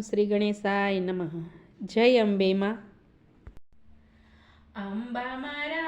શ્રી ગણેશાય નમઃ. જય અંબેમાં. અંબા મારા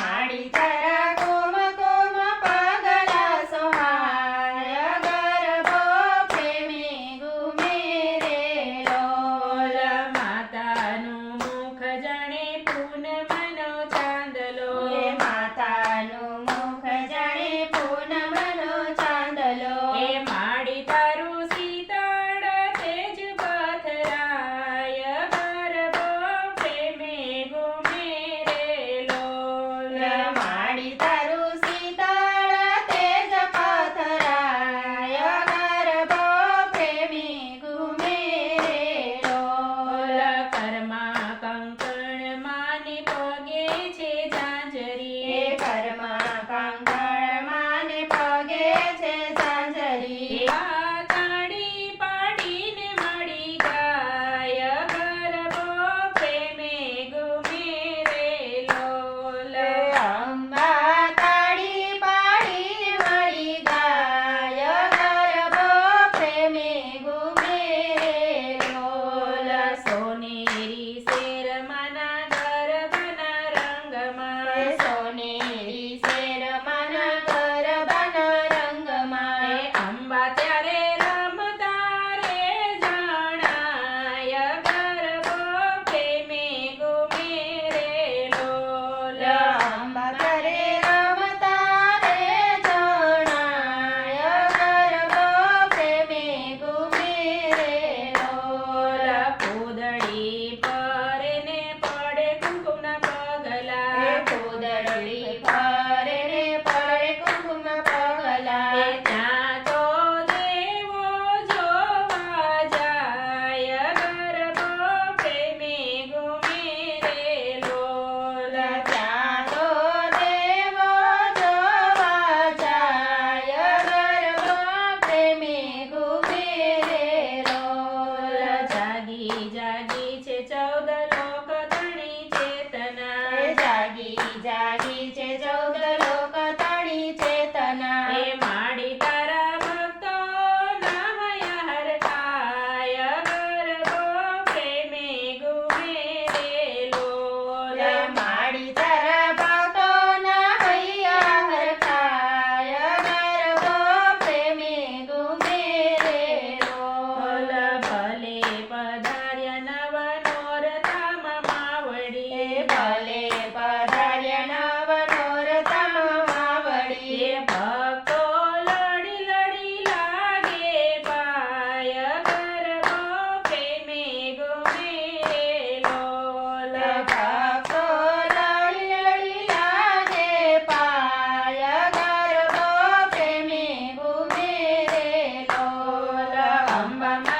ಮಾಡಿದ Bye. bam bam bam